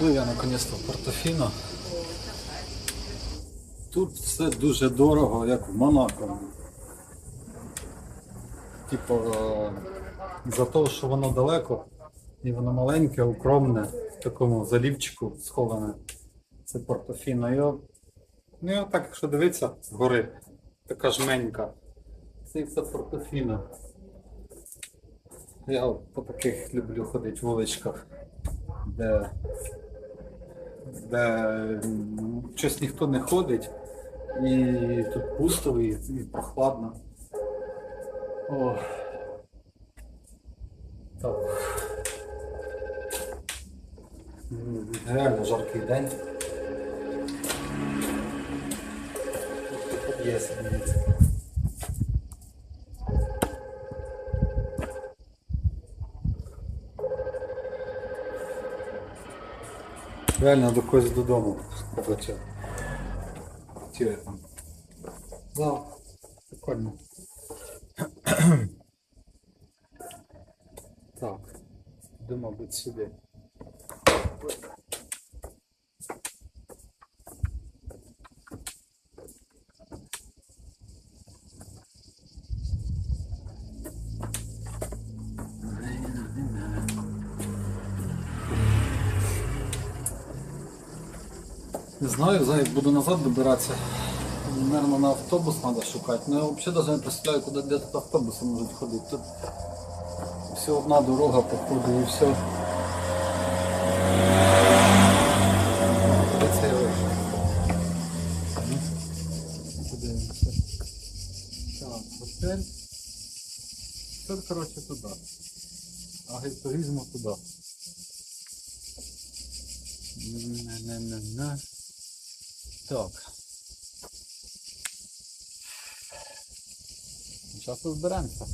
Прибув я наконець-то Портофіно. Тут все дуже дорого, як в Монако. Типу, е, за те, що воно далеко і воно маленьке, укромне, в такому залівчику сховане. Це Портофіно. Його, ну його так, якщо дивитися, згори, така жменька. Це і все Портофіно. Я по таких люблю ходити вуличках, де, де щось ніхто не ходить, і тут пусто і, і прохладно. О. Так. Реально жаркий день. Тут є. Реально до когось додому побачив. Тіля там. Да, прикольно. так, йду, мабуть, сюди. Не знаю, за- як буду назад добиратися. Наверное, на автобус треба шукати. Ну я взагалі навіть не представляю, куди де тут автобуси можуть ходити. Тут всього одна дорога походу і все. Готель. Це, коротше, туди. А гетуризму туди. Не-не-не-не. Так. Сейчас разберемся.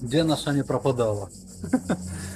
Где наша не пропадала?